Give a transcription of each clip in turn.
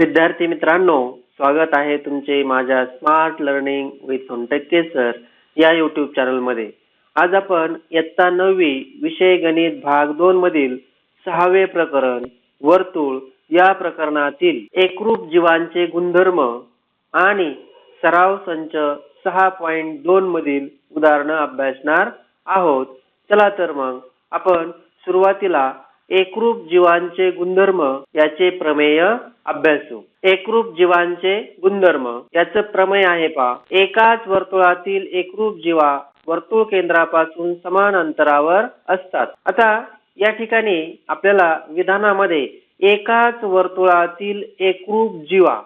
विद्यार्थी मित्रांनो स्वागत आहे तुमचे माझ्या smart learning with Sontakke sir या युट्यूब चॅनलमध्ये आज आपण इयत्ता नववी विषय गणित भाग दोन मधील सहावे प्रकरण वर्तुळ या प्रकरणातील एकरूप जीवांचे गुणधर्म आणि सराव संच सहा पॉईंट दोन मधील उदाहरणं अभ्यासणार आहोत. चला तर मग आपण सुरुवातीला एकरूप जीवांचे गुणधर्म याचे प्रमेय अभ्यासू. एकरूप जीवांचे गुणधर्म याचं प्रमेय आहे पा एकाच वर्तुळातील एकरूप जीवा वर्तुळ केंद्रापासून समान अंतरावर असतात. आता या ठिकाणी आपल्याला विधानामध्ये एकाच वर्तुळातील एकरूप जीवा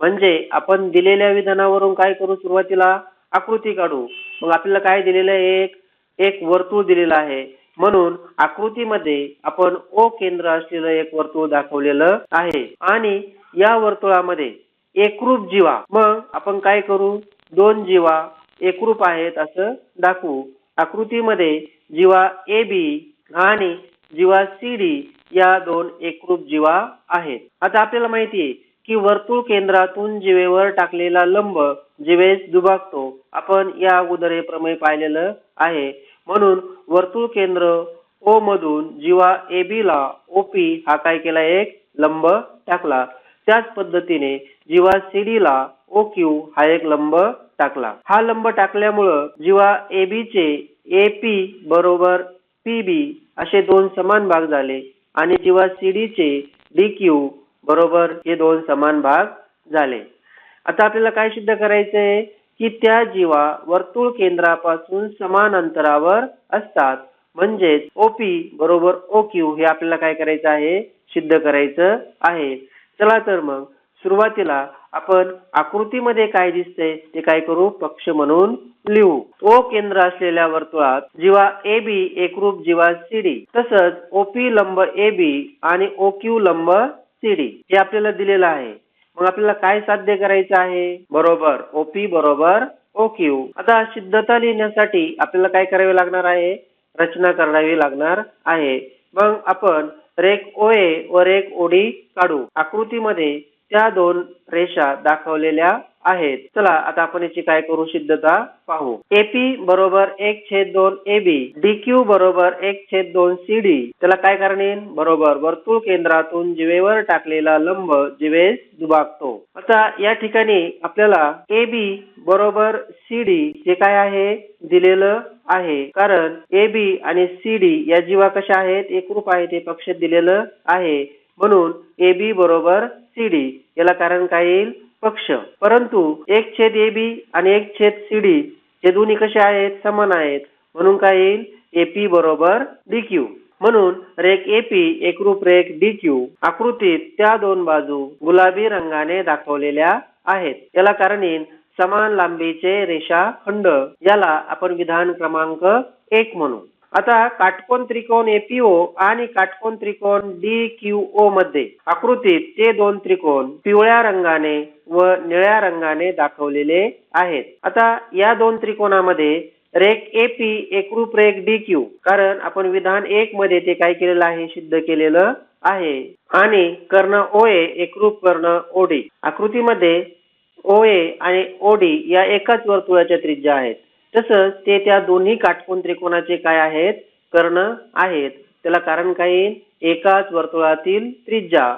म्हणजे आपण दिलेल्या विधानावरून काय करू सुरुवातीला? आकृती काढू. मग आपल्याला काय दिलेलं आहे? एक एक वर्तुळ दिलेलं आहे. म्हणून आकृतीमध्ये आपण ओ केंद्र असलेलं एक वर्तुळ दाखवलेलं आहे. आणि या वर्तुळामध्ये एकरूप जीवा. मग आपण काय करू? दोन जीवा एकरूप आहेत असं दाखवू. आकृतीमध्ये जीवा ए बी आणि जीवा सी डी या दोन एकरूप जीवा आहेत. आता आपल्याला माहिती आहे की वर्तुळ केंद्रातून जीवेवर टाकलेला लंब जीवेस दुभागतो. आपण या अगोदर हे प्रमेय पाहिलेलं आहे. म्हणून वर्तुळ केंद्र ओ मधून जीवा ए बी ला ओपी हा काय केला? एक लंब टाकला. त्याच पद्धतीने जीवा सी डी ला ओ क्यू हा एक लंब टाकला. हा लंब टाकल्यामुळं जीवा ए बी चे ए पी बरोबर पी बी असे दोन समान भाग झाले आणि जीवा सी डी चे डी क्यू बरोबर हे दोन समान भाग झाले. आता आपल्याला काय सिद्ध करायचंय? की त्या जीवा वर्तुळ केंद्रापासून समान अंतरावर असतात. म्हणजेच ओपी बरोबर ओ क्यू हे आपल्याला काय करायचं आहे? सिद्ध करायचं आहे. चला तर मग सुरुवातीला आपण आकृतीमध्ये काय दिसतंय ते काय करू? पक्ष म्हणून लिहू. ओ केंद्र असलेल्या वर्तुळात जीवा ए बी एकरूप जीवा सी डी तसंच ओपी लंब ए बी आणि ओ क्यू लंब सी डी हे आपल्याला दिलेलं आहे. मग आपल्याला काय साध्य करायचं आहे? बरोबर. ओपी बरोबर ओ क्यू आता सिद्धता लिहिण्यासाठी आपल्याला काय करावे लागणार आहे? रचना करावी लागणार आहे. मग आपण रेख ओए व रेक ओडी काढू. आकृतीमध्ये त्या दोन रेषा दाखवलेल्या आहेत. चला आता आपण याची काय करू? सिद्धता पाहू. एपी बरोबर एक छेद दोन ए बी डी क्यू बरोबर एक छेद दोन सी डी त्याला काय करणे? बरोबर वर्तुळ केंद्रातून जिवेवर टाकलेला लंब जिवेस दुभागतो. आता या ठिकाणी आपल्याला ए बी बरोबर सी डी जे काय आहे? दिलेलं आहे. कारण ए बी आणि सी डी या जीवा कशा आहेत? एकरूप आहे ते पक्ष दिलेलं आहे. म्हणून ए बी बरोबर सी डी याला कारण काय येईल? पक्ष. परंतु एक छेद ए बी आणि एक छेद सी डी हे दोन्ही कसे आहेत? समान आहेत. म्हणून काय येईल? एपी बरोबर डी क्यू म्हणून रेख एपी एकरूप रेख डी क्यू आकृतीत त्या दोन बाजू गुलाबी रंगाने दाखवलेल्या आहेत. याला कारण येईल समान लांबीचे रेषा खंड याला आपण विधान क्रमांक एक म्हणू. आता काटकोन त्रिकोण एपीओ आणि काटकोन त्रिकोण डी क्यू ओ मध्ये आकृतीत ते दोन त्रिकोण पिवळ्या रंगाने व निळ्या रंगाने दाखवलेले आहेत. आता या दोन त्रिकोणामध्ये रेक एपी एकरूप रेक डी क्यू कारण आपण विधान एक मध्ये ते काय केलेलं आहे सिद्ध केलेलं आहे. आणि कर्ण ओए एकरूप कर्ण ओडी आकृतीमध्ये ओए आणि ओडी या एकाच वर्तुळाच्या त्रिज्या आहेत. तसंच ते त्या दोन्ही काटकोन त्रिकोणाचे काय आहेत? कर्ण आहेत. त्याला कारण काय? येईल एकाच वर्तुळातील त्रिज्या.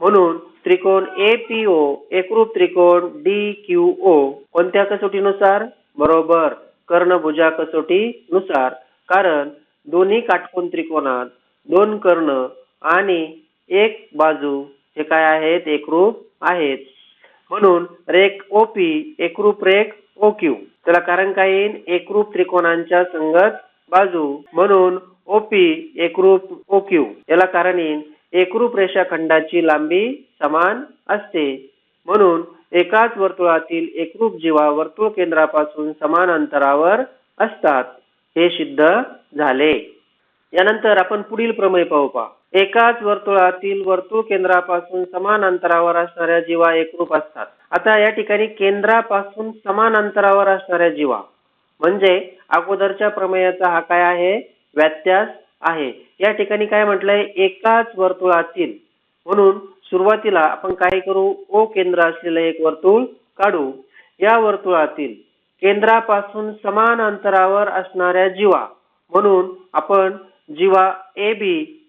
म्हणून त्रिकोण ए पी ओ एकरूप त्रिकोण डी क्यू ओ कोणत्या कसोटीनुसार? बरोबर. कर्णभुजा कसोटीनुसार. कारण दोन्ही काटकोन त्रिकोणात दोन कर्ण आणि एक बाजू हे काय आहेत? एकरूप आहेत. म्हणून रेख ओपी एकरूप रेख ओ क्यू त्याला कारण काय येईल एकरूप त्रिकोणांच्या संगत बाजू म्हणून ओपी एकरूप ओ क्यू याला कारण येईल एकरूप रेषाखंडाची लांबी समान असते. म्हणून एकाच वर्तुळातील एकरूप जीवा वर्तुळ केंद्रापासून समान अंतरावर असतात. हे सिद्ध झाले. यानंतर आपण पुढील प्रमेय पाहू पा एकाच वर्तुळातील वर्तुळ केंद्रापासून समान अंतरावर असणाऱ्या जीवा एकरूप असतात. आता या ठिकाणी केंद्रापासून समान अंतरावर असणाऱ्या जीवा. म्हणजे अगोदरच्या प्रमेयाचा हा काय आहे? व्यत्यास आहे. या ठिकाणी काय म्हटलंय? एकाच वर्तुळातील. म्हणून सुरुवातीला आपण काय करू? ओ केंद्र असलेलं एक वर्तुळ काढू. या वर्तुळातील केंद्रापासून समान अंतरावर असणाऱ्या जीवा. म्हणून आपण जीवा ए बी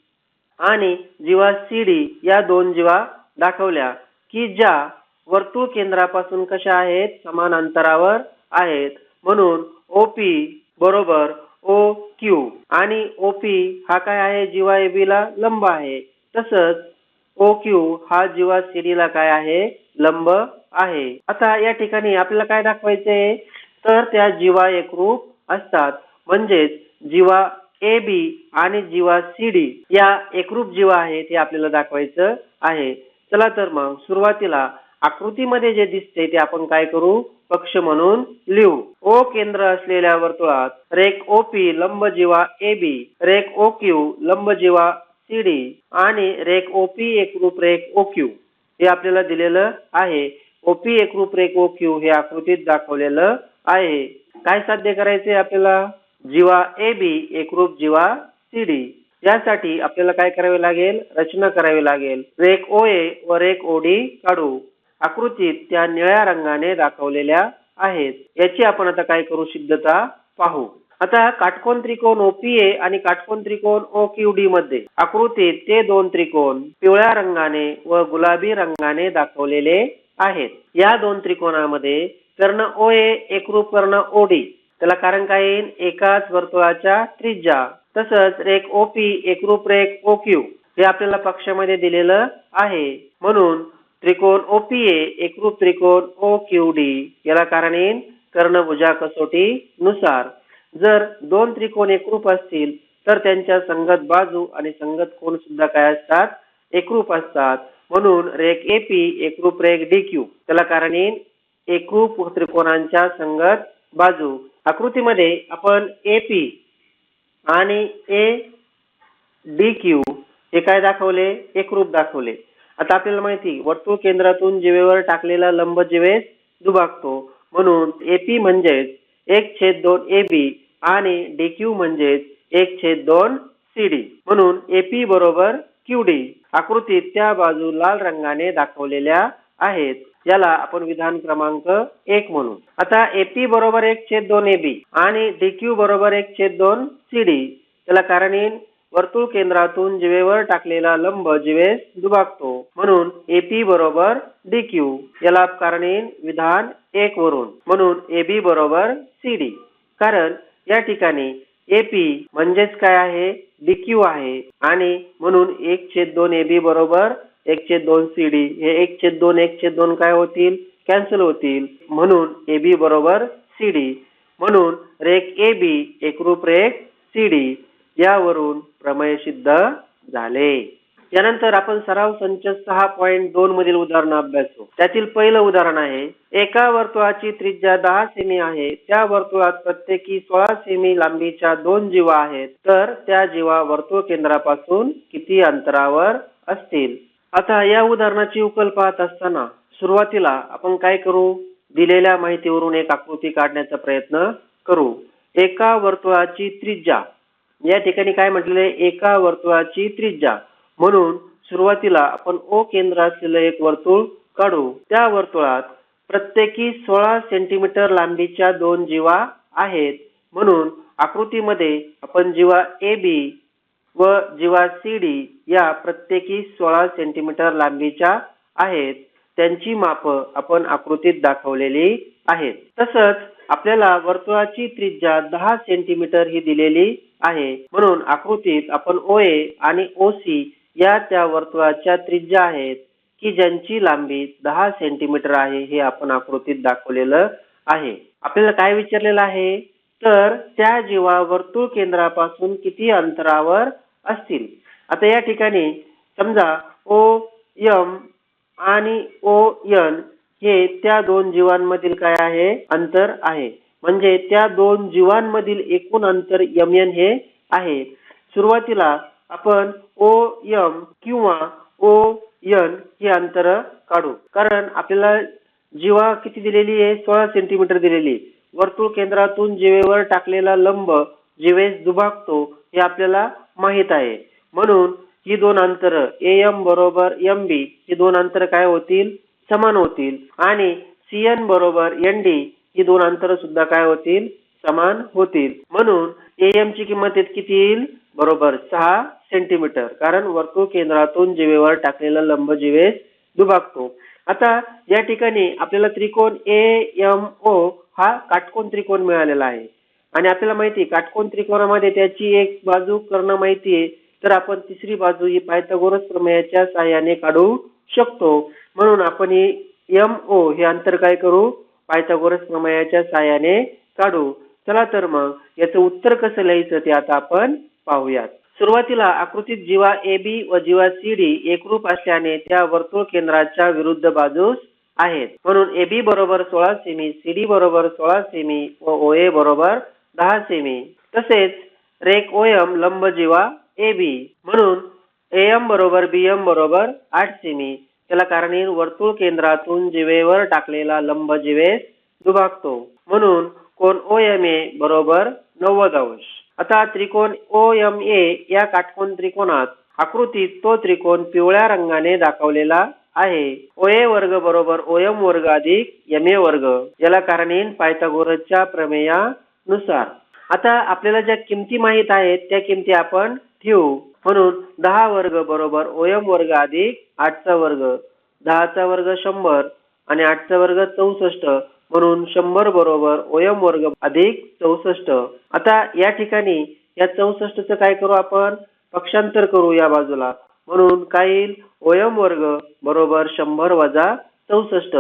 आणि जीवा सी डी या दोन जीवा दाखवल्या की ज्या वर्तुळ केंद्रापासून कशा आहेत? समान अंतरावर आहेत. म्हणून ओ पी बरोबर ओ क्यू आणि ओ पी हा काय आहे? जीवा ए बी ला लंब आहे. तसंच ओ क्यू हा जीवा सी डी ला काय आहे? लंब आहे. आता या ठिकाणी आपल्याला काय दाखवायचे? तर त्या जीवा एकरूप असतात. म्हणजेच जीवा ए बी आणि जीवा सी डी या एकरूप जीवा आहेत हे आपल्याला दाखवायचं आहे. चला तर मग सुरुवातीला आकृतीमध्ये जे दिसते ते आपण काय करू? पक्ष म्हणून लिहू. ओ केंद्र असलेल्या वर्तुळात रेख ओ पी लंब जीवा ए बी रेख ओ क्यू लंब जीवा सी डी आणि रेख ओ पी एकरूप रेख ओ क्यू हे आपल्याला दिलेलं आहे. ओपी एकरूप रेख ओ क्यू हे आकृतीत दाखवलेलं आहे. काय साध्य करायचे आपल्याला? जीवा ए बी एकरूप जीवा सी डी. यासाठी आपल्याला काय करावे लागेल? रचना करावी लागेल. रेख ओ ए व रेख ओ डी काढू. आकृतीत त्या निळ्या रंगाने दाखवलेल्या आहेत. याची आपण आता काय करू? सिद्धता पाहू. आता काटकोन त्रिकोण ओपीए आणि काटकोन त्रिकोण ओ क्यू डी मध्ये आकृतीत ते दोन त्रिकोण पिवळ्या रंगाने व गुलाबी रंगाने दाखवलेले आहेत. या दोन त्रिकोणामध्ये कर्ण ओ ए एकरूप कर्ण ओ डी त्याला कारण काय? येईल एकाच वर्तुळाच्या त्रिज्या. तसंच रेख ओपी एकरूप रेख ओ क्यू हे आपल्याला पक्षामध्ये दिलेलं आहे. म्हणून त्रिकोण ओपीए एकरूप त्रिकोण ओ क्यू डी याला कारण येईल कर्णभुजा कसोटी नुसार जर दोन त्रिकोण एकरूप असतील तर त्यांच्या संगत बाजू आणि संगत कोण सुद्धा काय असतात? एकरूप असतात. म्हणून रेख ए पी एकरूप रेख डी क्यू. त्याला कारण येईल एकरूप त्रिकोणांच्या संगत बाजू. आकृतीमध्ये आपण ए पी आणि ए डी क्यू हे काय दाखवले? एकरूप दाखवले. आता आपल्याला माहिती वर्तुळ केंद्रातून जीवेवर टाकलेला लंब जीवेस दुभागतो. म्हणून एपी म्हणजेच एक छेद दोन ए बी आणि डी क्यू म्हणजेच एक छेद दोन सी डी म्हणून एपी बरोबर क्यू डी आकृतीत त्या बाजू लाल रंगाने दाखवलेल्या आहेत. याला आपण विधान क्रमांक एक म्हणू. आता एपी बरोबर एक छेद दोन ए बी आणि डी क्यू बरोबर एक छेद दोन सी डी त्याला कारण येईल वर्तुळ केंद्रातून जिवेवर टाकलेला लंब जिवेस दुभागतो. म्हणून एपी बरोबर डी क्यू याला कारणीन विधान एक वरून. म्हणून एबी बरोबर सी डी कारण या ठिकाणी एपी म्हणजेच काय आहे? डी क्यू आहे. आणि म्हणून एक छेद दोन एबी बरोबर एक छेद दोन सी डी हे एक छेद दोन एक छेद दोन काय होतील? कॅन्सल होतील. म्हणून एबी बरोबर सी डी म्हणून रेख ए बी एकरूप रेख सी डी यावरून प्रमेय सिद्ध झाले. यानंतर आपण सराव संच सहा पॉईंट दोन मधील उदाहरण अभ्यासू. त्यातील पहिलं उदाहरण आहे एका वर्तुळाची त्रिज्या दहा सेमी आहे त्या वर्तुळात प्रत्येकी सोळा सेमी लांबीच्या दोन जीवा आहेत तर त्या जीवा वर्तुळ केंद्रापासून किती अंतरावर असतील? आता या उदाहरणाची उकल पाहत असताना सुरुवातीला आपण काय करू? दिलेल्या माहितीवरून एक आकृती काढण्याचा प्रयत्न करू. एका वर्तुळाची त्रिज्या या ठिकाणी काय म्हटलेलं आहे? एका वर्तुळाची त्रिज्या. म्हणून सुरुवातीला आपण ओ केंद्र असलेलं एक वर्तुळ काढू. त्या वर्तुळात प्रत्येकी सोळा सेंटीमीटर लांबीच्या दोन जीवा आहेत. म्हणून आकृतीमध्ये आपण जीवा ए बी व जीवा सी डी या प्रत्येकी सोळा सेंटीमीटर लांबीच्या आहेत. त्यांची माप आपण आकृतीत दाखवलेली आहेत. तसंच आपल्याला वर्तुळाची त्रिज्या दहा सेंटीमीटर ही दिलेली आहे. म्हणून आकृतीत आपण ओ ए आणि ओ सी या त्या वर्तुळाच्या त्रिज्या आहेत की ज्यांची लांबी दहा सेंटीमीटर आहे हे आपण आकृतीत दाखवलेलं आहे. आपल्याला काय विचारलेलं आहे? तर त्या जीवा वर्तुळ केंद्रापासून किती अंतरावर असतील? आता या ठिकाणी समजा ओ यम आणि ओ यन हे त्या दोन जीवांमधील काय आहे? अंतर आहे. म्हणजे त्या दोन जीवांमधील एकूण अंतर यम एन हे आहे. सुरुवातीला आपण ओ यम किंवा ओ यन ही अंतर काढू. कारण आपल्याला जीवा किती दिलेली आहे? सोळा सेंटीमीटर दिलेली वर्तुळ केंद्रातून जीवेवर टाकलेला लंब जीवेस दुभागतो हे आपल्याला माहीत आहे. म्हणून ही दोन अंतर ए एम बरोबर एम बी ही दोन अंतर काय होतील? समान होतील. आणि सी एन बरोबर एन डी ही दोन अंतर सुद्धा काय होतील? समान होतील. म्हणून एम ची किंमत येत किती येईल? बरोबर सहा सेंटीमीटर कारण वर्तुळ केंद्रातून जीवेवर टाकलेला लंब जीवेस दुभागतो. आता या ठिकाणी आपल्याला त्रिकोण ए एम ओ हा काटकोन त्रिकोण मिळालेला आहे. आणि आपल्याला माहिती काटकोण काटकोन त्रिकोणामध्ये त्याची एक बाजू कर्ण माहिती आहे. तर आपण तिसरी बाजू ही पायथागोरस प्रमेयाच्या साहाय्याने काढू शकतो. म्हणून आपण ही एम ओ हे अंतर काय करू? पायथागोरस प्रमेयाच्या साहाय्याने काढू. चला तर मग याचं उत्तर कसं लिहायचं ते आता आपण पाहूयात. सुरुवातीला आकृतीत जीवा ए बी व जीवा सी डी एकरूप असल्याने त्या वर्तुळ केंद्राच्या विरुद्ध बाजूस आहेत. म्हणून ए बी बरोबर सोळा सेमी सी डी बरोबर सोळा सेमी व ओ ए बरोबर दहा सेमी. तसेच रेक ओ एम लंब जीवा ए बी. म्हणून ए एम बरोबर बी एम बरोबर आठ सेमी. त्याला कारण वर्तुळ केंद्रातून जिवेवर टाकलेला लंब जीवेस दुभागतो. म्हणून कोण ओ एम ए बरोबर नव्वद अंश. आता त्रिकोण ओ एम ए या काटकोन त्रिकोणात आकृतीत तो त्रिकोण पिवळ्या रंगाने दाखवलेला आहे. ओ ए वर्ग बरोबर ओ एम वर्ग अधिक एम ए वर्ग. याला कारणीन पायथागोरसच्या प्रमेयानुसार. आता आपल्याला ज्या किमती माहीत आहेत त्या किमती आपण ठेवू. म्हणून दहा वर्ग बरोबर ओयम वर्ग अधिक आठचा वर्ग. दहाचा वर्ग शंभर आणि आठचा वर्ग चौसष्ट. म्हणून शंभर बरोबर ओयम वर्ग अधिक चौसष्ट. आता या ठिकाणी या चौसष्टचं काय करू आपण? पक्षांतर करू या बाजूला. म्हणून काय येईल? ओयम वर्ग बरोबर शंभर वजा चौसष्ट.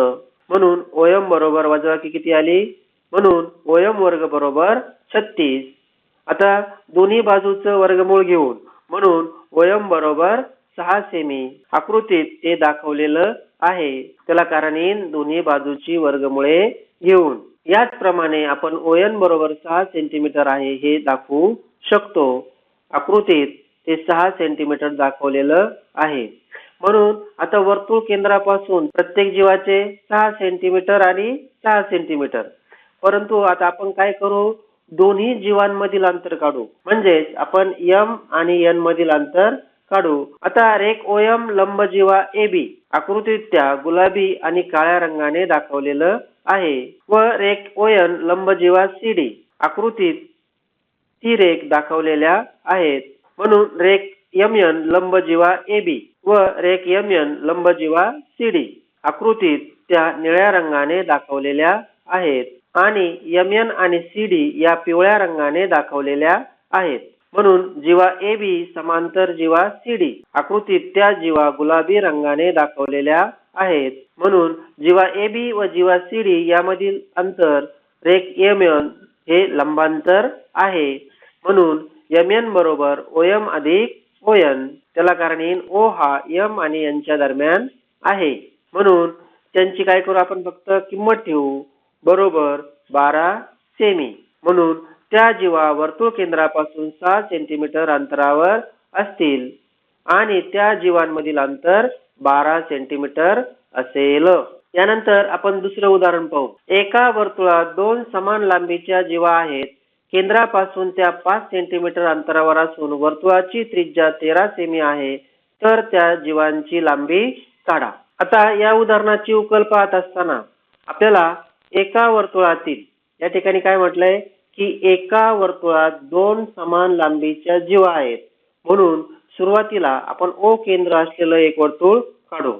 म्हणून ओयम बरोबर वजा किती आली? म्हणून ओयम वर्ग बरोबर छत्तीस. आता दोन्ही बाजूचं वर्गमूळ घेऊन म्हणून वयम बरोबर सहा सेमी आकृतीत ते दाखवलेलं आहे. त्याला कारण येईल दोन्ही बाजूची वर्गमुळे घेऊन. याचप्रमाणे आपण ओयन बरोबर सहा सेंटीमीटर आहे हे दाखवू शकतो. आकृतीत ते सहा सेंटीमीटर दाखवलेलं आहे. म्हणून आता वर्तुळ केंद्रापासून प्रत्येक जीवाचे सहा सेंटीमीटर आणि सहा सेंटीमीटर परंतु आता आपण काय करू? दोन्ही जीवांमधील अंतर काढू. म्हणजेच आपण यम आणि एन मधील अंतर काढू. आता रेक ओयम लंब जीवा ए बी आकृतीत त्या गुलाबी आणि काळ्या रंगाने दाखवलेलं आहे व रेक ओयन लंब जीवा सी डी आकृतीत ती रेख दाखवलेल्या आहेत. म्हणून रेक यमयन लंब जीवा ए बी व रेक यमयन लंब जीवा सी डी आकृतीत त्या निळ्या रंगाने दाखवलेल्या आहेत. आणि यमयन एन आणि सी डी या पिवळ्या रंगाने दाखवलेल्या आहेत. म्हणून जीवा ए बी समांतर जीवा सी डी आकृतीत त्या जीवा गुलाबी रंगाने दाखवलेल्या आहेत. म्हणून जीवा ए बी व जीवा सी डी यामधील अंतर रेक यमयन हे लंबांतर आहे. म्हणून यमयन बरोबर ओयम अधिक ओयन त्याला कारण येईल ओ हा यम आणि यांच्या दरम्यान आहे. म्हणून त्यांची काय करू आपण फक्त किंमत ठेवू? बरोबर बारा सेमी. म्हणून त्या जीवा वर्तुळ केंद्रापासून सहा सेंटीमीटर अंतरावर असतील. आणि त्या जीवांमधील अंतर बारा सेंटीमीटर असेल. यानंतर आपण दुसरं उदाहरण पाहू. एका वर्तुळात दोन समान लांबीच्या जीवा आहेत. केंद्रापासून त्या पाच सेंटीमीटर अंतरावर असून वर्तुळाची त्रिज्या तेरा सेमी आहे. तर त्या जीवांची लांबी काढा. आता या उदाहरणाची उकल पाहत असताना आपल्याला एका वर्तुळातील या ठिकाणी काय म्हटलंय? की एका वर्तुळात दोन समान लांबीच्या जीवा आहेत. म्हणून सुरुवातीला आपण ओ केंद्र असलेलं एक वर्तुळ काढू.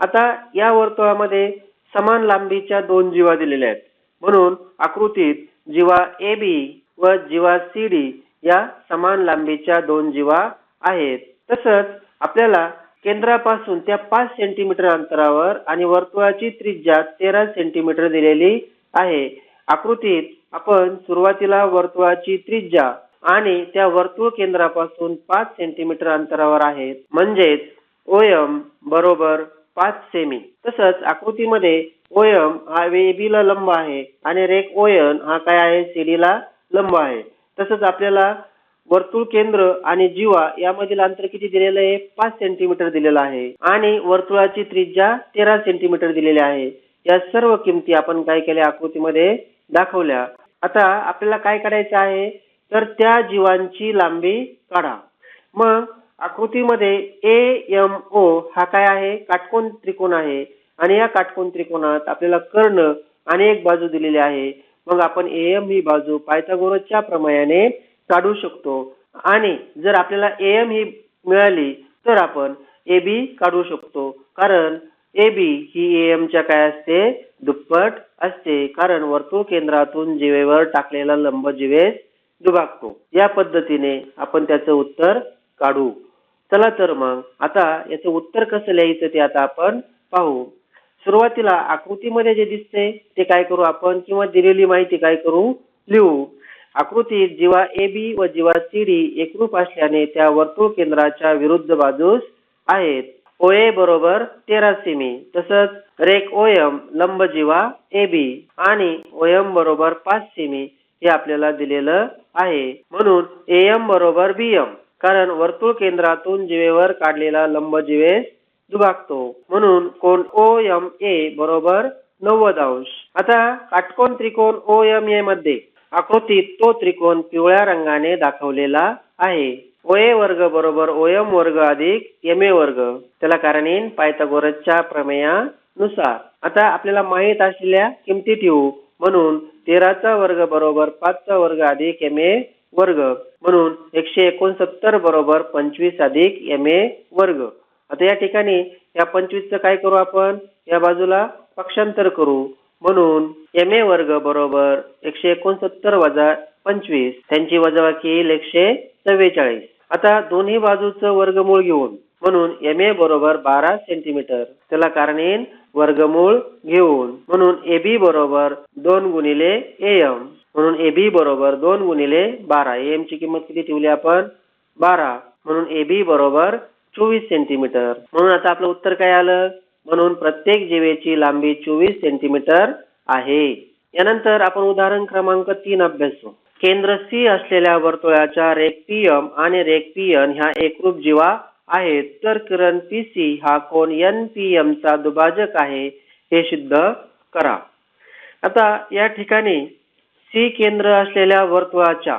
आता या वर्तुळामध्ये समान लांबीच्या दोन जीवा दिलेल्या आहेत. म्हणून आकृतीत जीवा ए बी व जीवा सी डी या समान लांबीच्या दोन जीवा आहेत. तसंच आपल्याला केंद्रापासून त्या पाच सेंटीमीटर अंतरावर आणि वर्तुळाची त्रिज्या तेरा सेंटीमीटर दिलेली आहे. आकृतीत आपण सुरुवातीला वर्तुळाची त्रिज्या आणि त्या वर्तुळ केंद्रापासून पाच सेंटीमीटर अंतरावर आहेत. म्हणजेच ओयम बरोबर पाच सेमी तसंच आकृतीमध्ये ओयम हा वेबी ला लंब आहे आणि रेक ओयन हा काय आहे? सीडी ला लंब आहे. तसंच आपल्याला वर्तुळ केंद्र आणि जीवा यामधील अंतर किती दिलेलं आहे? पाच सेंटीमीटर दिलेलं आहे. आणि वर्तुळाची त्रिज्या तेरा सेंटीमीटर दिलेली आहे. या सर्व किमती आपण काय केल्या? आकृतीमध्ये दाखवल्या. आता आपल्याला काय करायचं आहे? तर त्या जीवांची लांबी काढा. मग आकृतीमध्ये ए एम ओ हा काय आहे? काटकोन त्रिकोण आहे. आणि या काटकोन त्रिकोणात आपल्याला कर्ण आणि एक बाजू दिलेली आहे. मग आपण ए एम ही बाजू पायथागोरसच्या प्रमायाने काढू शकतो. आणि जर आपल्याला ए एम ही मिळाली तर आपण ए बी काढू शकतो. कारण ए बी ही ए एमच्या काय असते? दुप्पट असते. कारण वर्तुळ केंद्रातून जीवेवर टाकलेला लंब जीवेस दुभागतो. या पद्धतीने आपण त्याचं उत्तर काढू. चला तर मग आता याचं उत्तर कसं लिहायचं ते आता आपण पाहू. सुरुवातीला आकृतीमध्ये जे दिसते ते काय करू आपण? किंवा दिलेली माहिती काय करू? लिहू. आकृतीत जीवा ए बी व जीवा सी डी एकरूप असल्याने त्या वर्तुळ केंद्राच्या विरुद्ध बाजूस आहेत. ओए बरोबर तेरा सेमी तसंच रेक ओएम लंब जीवा ए बी आणि ओएम बरोबर पाच सेमी हे आपल्याला दिलेलं आहे. म्हणून एम बरोबर बीएम कारण वर्तुळ केंद्रातून जीवेवर काढलेला लंब जीवेस दुभागतो. म्हणून कोण ओ एम ए बरोबर नव्वद अंश. आता काटकोन त्रिकोण ओ एम ए मध्ये आकृतीत तो त्रिकोण पिवळ्या रंगाने दाखवलेला आहे. ओए वर्ग बरोबर ओएम वर्ग अधिक एम ए वर्ग. त्याला कारण येईन पायथागोरसच्या प्रमेयानुसार. आता आपल्याला माहीत असलेल्या किमती ठेवू. म्हणून तेराचा वर्ग बरोबर पाचचा वर्ग अधिक एम ए वर्ग. म्हणून एकशे एकोणसत्तर बरोबर पंचवीस अधिक एम ए वर्ग. आता या ठिकाणी या पंचवीसचं काय करू आपण? या बाजूला पक्षांतर करू. म्हणून एम ए वर्ग बरोबर एकशे एकोणसत्तर वजा पंचवीस त्यांची वजाबाकी येईल एकशे चव्वेचाळीस. आता दोन्ही बाजूचं वर्गमूळ घेऊन म्हणून एम ए बरोबर बारा सेंटीमीटर त्याला कारण येईल वर्गमूळ घेऊन म्हणून ए बी बरोबर दोन गुणिले ए एम म्हणून ए बी बरोबर दोन गुणिले बारा. एम ची किंमत किती ठेवली आपण? बारा. म्हणून ए बी बरोबर चोवीस सेंटीमीटर म्हणून आता आपलं उत्तर काय आलं? म्हणून प्रत्येक जीवेची लांबी चोवीस सेंटीमीटर आहे. यानंतर आपण उदाहरण क्रमांक तीन अभ्यासू. केंद्र सी असलेल्या वर्तुळाच्या रेक आणि रेक पी एन ह्या एकरूप जीवा आहेत. तर किरण पी सी हा कोण एन पी एम चा दुभाजक आहे हे सिद्ध करा. आता या ठिकाणी सी केंद्र असलेल्या वर्तुळाच्या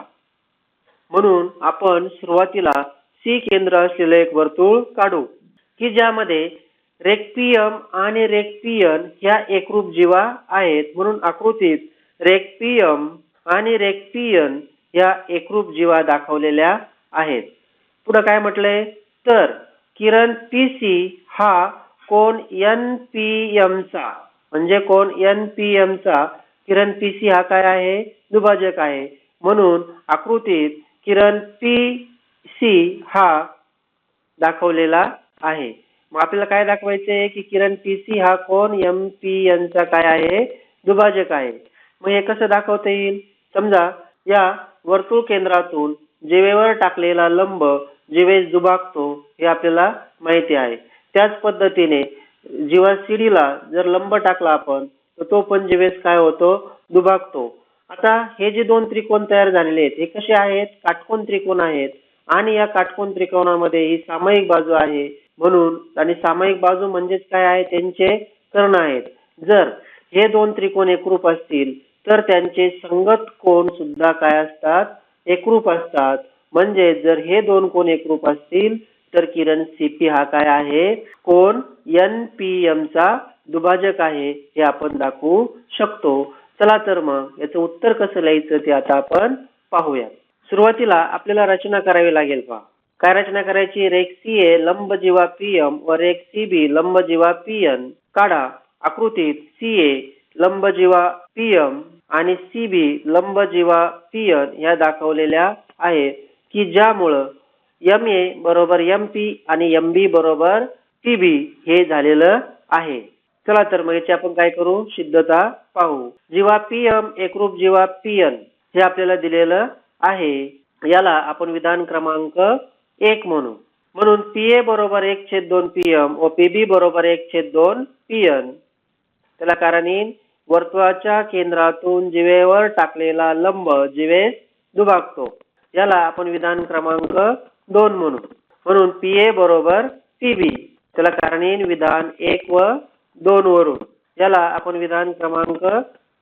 म्हणून आपण सुरुवातीला सी केंद्र असलेले एक वर्तुळ काढू की ज्यामध्ये रेक्पियम आणि रेक्पियन ह्या एकरूप जीवा आहेत म्हणून आकृतीत रेक्पियम आणि रेक्पियन या एकरूप जीवा दाखवलेल्या आहेत. पुढे काय म्हटलंय? तर किरण पी सी हा कोण एन पी एमचा म्हणजे कोण एन पी एमचा किरण पी सी हा काय आहे? दुभाजक आहे. म्हणून आकृतीत किरण पी सी हा दाखवलेला आहे. मग आपल्याला काय दाखवायचं आहे की किरण पी सी हा कोण? एम पी एनचा काय आहे? दुभाजक आहे. मग हे कसं दाखवता येईल? समजा या वर्तुळ केंद्रातून जीवेवर टाकलेला लंब जीवेस दुभागतो हे आपल्याला माहिती आहे. त्याच पद्धतीने जीवा सीडीला जर लंब टाकला आपण तर तो पण जीवेस काय होतो? दुभागतो. आता हे जे दोन त्रिकोण तयार झालेले आहेत हे कसे आहेत? काटकोन त्रिकोण आहेत. आणि या काटकोन त्रिकोणामध्ये ही सामायिक बाजू आहे. म्हणून आणि सामायिक बाजू म्हणजेच काय आहे? त्यांचे कर्ण आहेत. जर हे दोन त्रिकोण एकरूप असतील तर त्यांचे संगत कोण सुद्धा काय असतात? एकरूप असतात. म्हणजे जर हे दोन कोण एकरूप असतील तर किरण सीपी हा काय आहे? कोण? एन पी एम चा दुभाजक आहे. हे आपण दाखवू शकतो. चला तर मग याचं उत्तर कसं लिहायचं ते आता आपण पाहूया. सुरुवातीला आपल्याला रचना करावी लागेल पहा. काय रचना करायची रेक सी ए लंब जीवा व रेक सी बी लंब जीवा पी एन काढा. आकृतीत सी ए लंब जीवा आणि सी बी लंब जीवा पी एन या दाखवलेल्या आहेत की ज्यामुळं एम ए बरोबर एम पी आणि एम बी बरोबर सी बी हे झालेलं आहे. चला तर मग याची आपण काय करू? सिद्धता पाहू. जीवा पीएम एकरूप जीवा पी एन हे आपल्याला दिलेलं आहे. याला आपण विधान क्रमांक एक म्हणू म्हणून पीए बरोबर एक छेद दोन पीएम व पीबी बरोबर एक छेद दोन पीएन त्याला कारण येईल वर्तुळाच्या केंद्रातून जिवेवर टाकलेला लंब जिवेस दुभागतो. याला आपण विधान क्रमांक दोन म्हणू. म्हणून पीए बरोबर पीबी त्याला कारण येईल विधान एक व दोन वरून. याला आपण विधान क्रमांक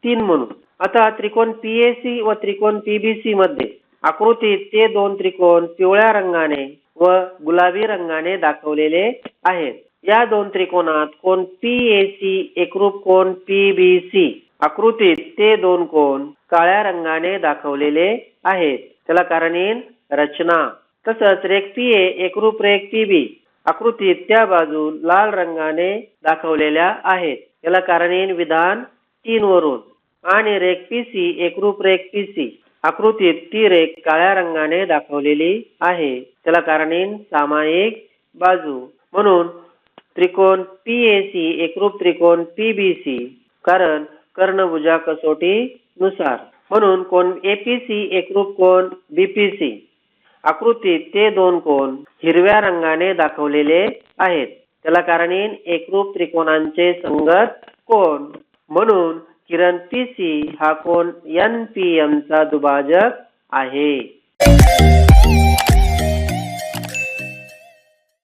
तीन म्हणू. आता त्रिकोण पीएसी व त्रिकोण पीबीसी मध्ये आकृतीत ते दोन त्रिकोण पिवळ्या रंगाने व गुलाबी रंगाने दाखवलेले आहेत. या दोन त्रिकोणात कोण पी ए सी एकरूप कोण पी बी सी आकृतीत ते दोन कोण काळ्या रंगाने दाखवलेले आहेत. त्याला कारण येईल रचना. तसंच रेख पी ए एकरूप रेख पी बी आकृतीत त्या बाजू लाल रंगाने दाखवलेल्या आहेत. याला कारण येईल विधान तीन वरून. आणि रेख पी सी एकरूप रेख पी सी आकृतीत ती रेख काळ्या रंगाने दाखवलेली आहे. त्याला कारणीन सामायिक बाजू म्हणून त्रिकोण पी ए सी एकरूप त्रिकोण पी बी सी कारण कर्णभुजा कसोटी नुसार म्हणून कोण एपीसी एकरूप कोण बीपीसी आकृतीत ते दोन कोण हिरव्या रंगाने दाखवलेले आहेत. त्याला कारणीन एकरूप त्रिकोणांचे संगत कोण? म्हणून किरण पी सी हा कोण एन पी एमचा दुभाजक आहे.